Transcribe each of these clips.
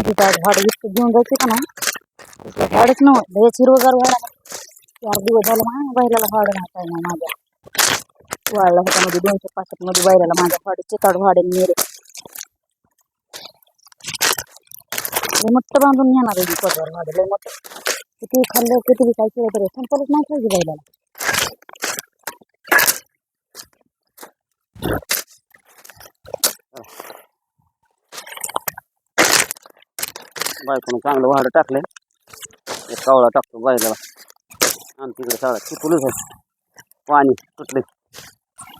माहिती का झाड इतकं घेऊन जायचे का नाही? झाडच नव्हतं लयच हिरवगार वाढ चार दिवस झालं माझ्या बैलाला वाढ राहत आहे माझ्या. वाढला होता मध्ये दोनशे पासष्टमध्ये बैलाला माझ्या वाढ चिताड वाढेल मेरे मट्ट बांधून घेणार आहे पदर वाढ लय मट्ट किती खाल्लं किती काय केलं तरी संपलच नाही पाहिजे बैलाला. बायकोनं चांगलं वाढ टाकलंय एक कावळा टाकतो बायला आणि तिकडे सगळा चिपलूच आहे पाणी सुटले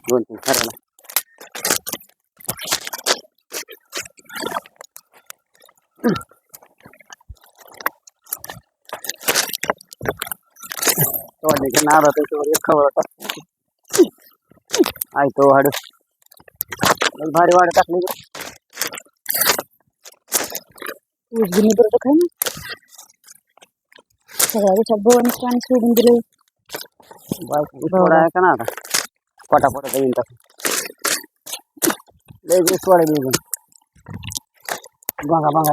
दोन तीन खऱ्याला वाढण्याच्या नादात त्याच्यावर एक कावळा टाकतो आहे तो वाढ लय भारी वाढ टाकली ऊस गिनी बरं खाय ना सगळ्या दिवसात भवानी पाणी सोडून दिले बायको थोडा आहे का ना आता पटापटा येईन तसं लय दिवस वाढेल येऊन बघा बघा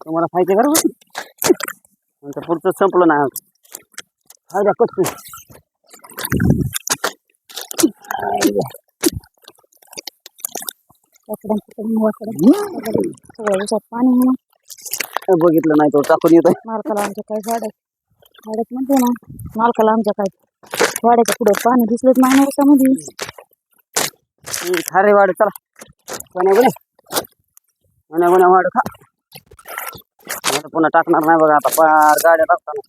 तुम्हाला खायचे का रे? नंतर पुढचं संपलं नाही आज. हाय द्या कच्चे वाकडं तिकडं वाकडं सगळ्या दिवसात पाणी बघितलं नाही तो टाकून येतोय. मालकाला आमच्या काय झाड झाडच म्हणते ना मालकाला आमच्या काय वाड्याच्या पुढे पाणी दिसलंच नाही हम्म, खारे वाढ चला. कोण्या गुन्हे कोण्या गुन्ह्या वाढ खा. आता पुन्हा टाकणार नाही बघा आता पार गाड्या टाकताना.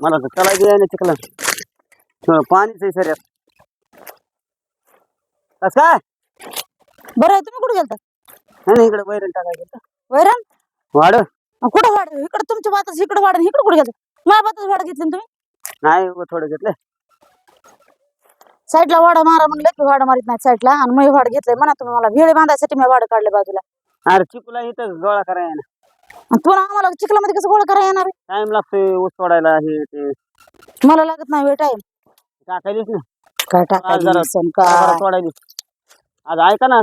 मला तर चला ना चिखला पाणीच आहे सर कस काय? बरं आहे तुम्ही कुठे गेलता? नाही इकडे वैरण टाकायचं वैरण? अं, कुठं वाढ इकडे तुमच्या बातच इकडे वाढ इकडे कुठे गेलता? माझ्या बातच वाढ घेतली ना तुम्ही? नाही थोडं घेतलं साईडला वाडा मारा म्हणलं की वाडा मारित नाही साईडला. आणि मी वाड घेतलंय म्हणा तुम्ही मला. भेळ बांधायसाठी मी वाड काढले बाजूला. अरे चिकूला इथं गोळा करायला आणि तुला आम्हाला चिखलामध्ये कसं गोळा करायला येणार आहे? टाइम लागतोय ऊस तोडायला हे ते. मला लागत नाही वेळ टाइम. टाकायलीच ना. काय जरा- सण जरा काय तोडायली आज ऐका ना.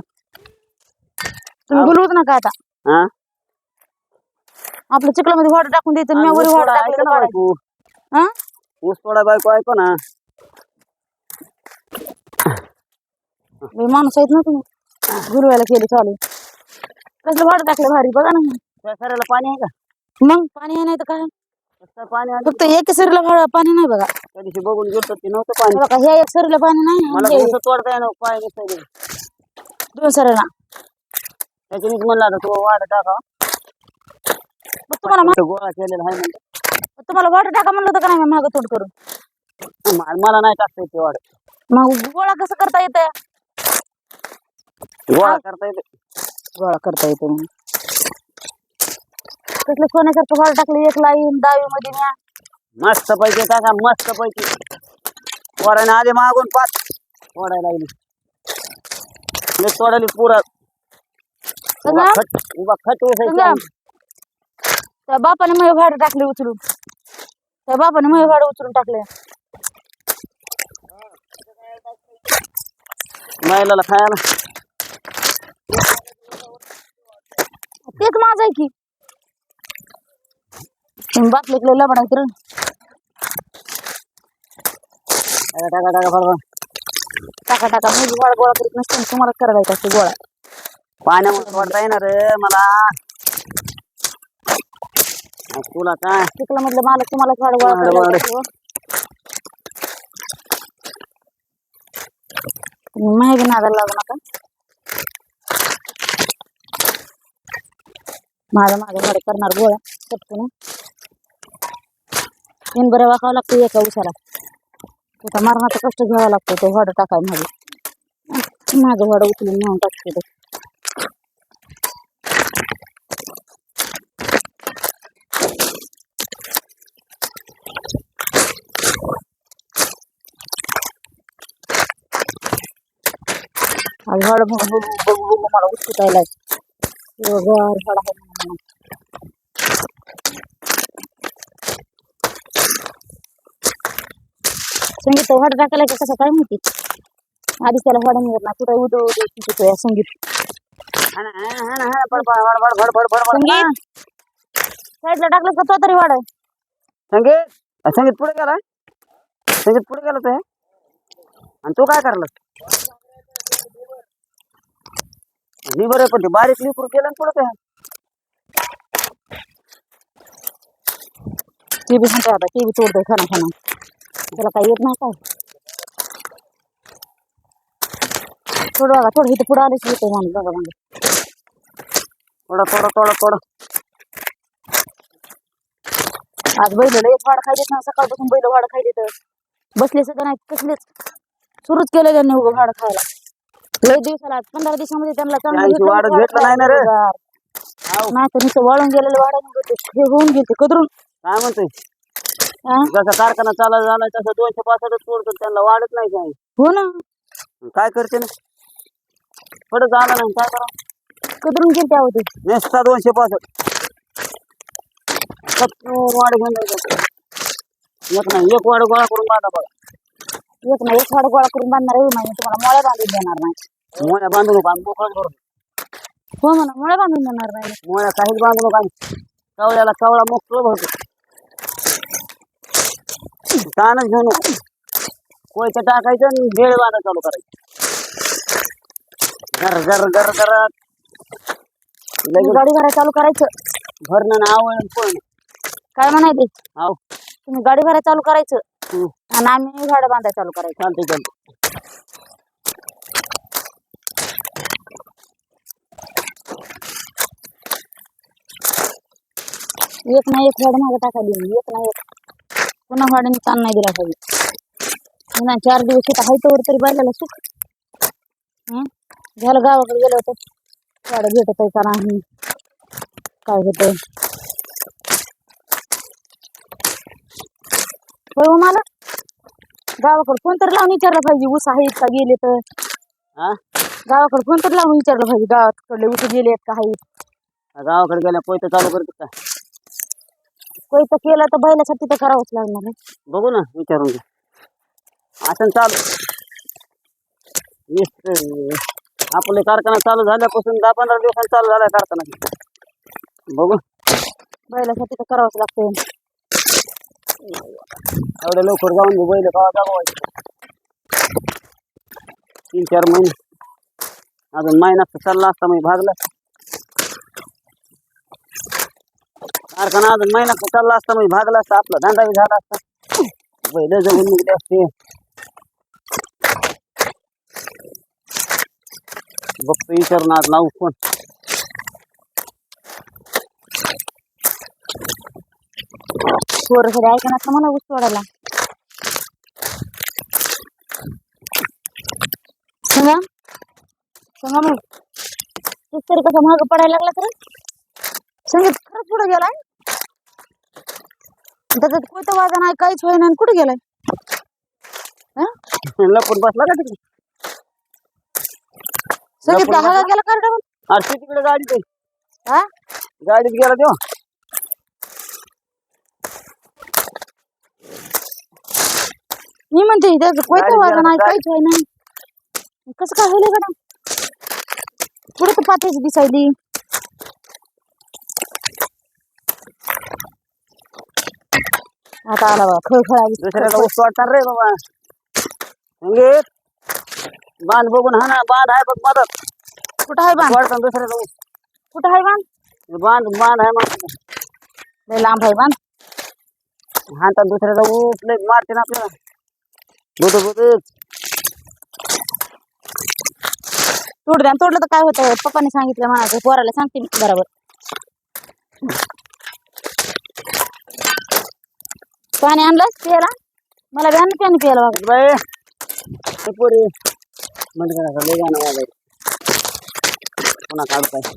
तुम्ही बोलवत ना काय आता. हा? आपल्या चिखलामध्ये वाड टाकून द्यायचं मी वरी टाकले बायको. हा? ऊस तोडा बायको ऐको ना. लय माणूस आहेत ना तुम्ही. गुरुवाला केली चालू. कसलं वाड टाकलं भारी बघा ना. त्या सऱ्याला पाणी आहे का? मग पाणी आहे नाही तर काय? पाणी आलं फक्त एक सरीला भाड- पाणी नाही बघा. त्या दिवशी बघून गेलो ते नव्हतं पाणी. बघा ह्या एक सरीला पाणी नाही मला ऊस तोडता येणं पाय नसतं दोन सरीला. त्याच्यानेच म्हणलं आता तू वाढ टाका. मग तुम्हाला मा- इथं गोळा केलेला आहे म्हणजे तुम्हाला वाट टाका म्हणलं होतं का नाही मागं तोड करून? मला नाही टाकता येते वाढ मग गोळा कसं करता येतं? गोळा करता येते. गोळा करता येतो म्हणून. कसलं सोन्यासारखं वाड टाकलं एक लाईन दहावी मध्ये न्या. मस्त पैकी टाका मस्त पैकी. वराने आले मागून पाच. तोडायला लागली. लय तोडायली पुरा. उभा? खट उभा खट? त्या बापाने मग भाड टाकले उचलून. त्या बापाने मग भाड उचलून टाकले. महिलाला खायला. तेच माझं आहे की. तुम्ही बाटलीकडे लबडा तर टाका टाका टाका बरोबर टाका टाका मी गोळा गोळा करीत नसते तुम्हाला करायला असते गोळा. पाण्यामुळे तोडता येणार मला. तुला काय तिकडं म्हटलं मालक तुम्हाला झाड गोळा करायला हो. माहिती नादाला लागू नका. माझं माझं झाड करणार गोळा पटकन. तीन बरं वाकावं लागतं एका उसाला त्याचा मरणाचा कष्ट घ्यावा लागतो तो झाड टाकाय माझं माझं झाड उचलून नेऊन टाकते ते आज झाड बघू बघू बघू बघू मला उचकायला गार झाड ಸಂಗೀತ ಹೊಡೆದ ಹಾಕಲಕ್ಕೆ ಕಸ ಟೈಮ್ ಇತ್ತು ಅದಕ್ಕೆಲ್ಲ ಹೊಡೆ ನೀರು ನಾ ಕೂಡ ಊದು ಊದು संगीत संगीत संगीत पुढे गेला ते आणि तू बारीक लिपूर खाना खाना त्याला काही येत नाही काय? थोडं बघा थोडं इथं पुढं आलीच येतो माणूस बघा मागे. थोडं थोडं थोडं थोडं. आज बैल लय वाड खायलेत ना सकाळपासून बैल वाड खायले तर बसले सगळं नाही? कसलेच. सुरूच केलं त्यांनी उभं वाड खायला. लय दिवसाला पंधरा दिवसामध्ये त्यांना चांगलं नाही. खायला. तर नुसतं वाळून गेलेलं वाढ नव्हते हे होऊन गेले कदरून. काय म्हणतोय? जसा कारखाना चालू झालाय तसं दोनशे पासष्ट तोडतो त्यांना वाढत नाही काही. हो ना. काय करते ना? पुढे झालं नाही काय करा कदरून गेले त्या होते नेसता दोनशे पासष्ट. सत्तर वाढ घेऊन जायचं. एक नाही एक वाढ गोळा करून बांधा बघा एक ना एक वाड गोळा करून बांधणार आहे म्हणजे तुम्हाला मोळ्या बांधून देणार नाही. मोळ्या बांधू नका आणि मोकळं करू हो म्हणा मोळ्या बांधून देणार नाही. मोळ्या काहीच बांधू नका. कवळ्याला कवळा मोकळं भरतो. ताणच घेऊ नको कोयतं टाकायचं आणि भेळ बांधा चालू करायचं. घर घर घर घरात. लगेच गाडी भरायला चालू करायचं. भरणं ना आवड पण काय म्हणायचे? हाव तुम्ही गाडी भरायला चालू करायचं हम्म. आणि आम्ही गाड्या बांधायला चालू करायचं. चालते चालते एक ना एक वाड मागे टाकायली एक ना एक. पुन्हा वाड्याने ताण नाही दिला पाहिजे. पुन्हा चार दिवस इथं हायतवर तरी बैलाला सुख? झालं गावाकडे गेलं होतं. वाडं भेटत आहे का नाही? काय होतंय? होय हो मला गावाकडे फोन तर लावून विचारलं पाहिजे ऊस आहेत का गेले तर हा? गावाकडे फोन तर लावून विचारलं पाहिजे गावाकडले ऊस गेलेत का आहेत? गावाकडे गेल्या कोयतं चालू करत का? कोई तर केलं तर बैलासाठी तर करावंच लागणार आहे. बघू ना विचारून घे. असं चालू. वीस आपले कारखाना चालू झाल्यापासून दहा पंधरा दिवसांनी चालू झालाय कारखाना. बघू. बैलासाठी तर करावंच लागतंय. एवढ्या लवकर जाऊन बैल का जागवायचे तीन चार महिने. अजून महिना तर चालला असता मी भागला. कारखाना अजून महिना चालला असता म्हणजे भागला असता आपला धंदा बी झाला असता. पहिलं जगून निघले असते. बघतो विचारणार आज लावू फोन पोरं सगळे ऐकणार तर मला ऊस तोडायला. सांगा सांगा मग तूच तरी कसं महाग पडायला लागला तर? संगीत खरंच पुढे गेलाय? त्याच्यात कोणतं वाजा नाही काहीच होईना आणि कुठे गेलाय? लपून बसला का तिकडे? संगीत का गेला कार्ड अरे ते तिकडे गाडीत आहे हा? गाडीत गेला तेव्हा मी म्हणते त्याचं कोणतं गाडी वाजा नाही. काहीच होईना. कसं काय होईल गड्या? पुढे तर पात्याची दिसायली. आता आला बा खळखळ दुसऱ्याला ऊस वाटणार रे बाबा. संगीत बांध बघून हा ना बांध आहे बघ मदत. कुठं आहे बाण? वाढतात दुसऱ्याचा ऊस. कुठं आहे हे बांध बांध आहे मग. लय लांब आहे बाण. हातात दुसऱ्याचा ऊस लय मारते ना आपल्याला. बुदू बुदू तोड द्या तोडलं तर काय होतं पप्पाने सांगितलं मला पोराला सांगते बरोबर. पाणी आणलं प्यायला. मला बी आणलं पाणी प्यायला बघा बाय पोरी. म्हणजे लय गाणं वाजायचं पुन्हा काढताय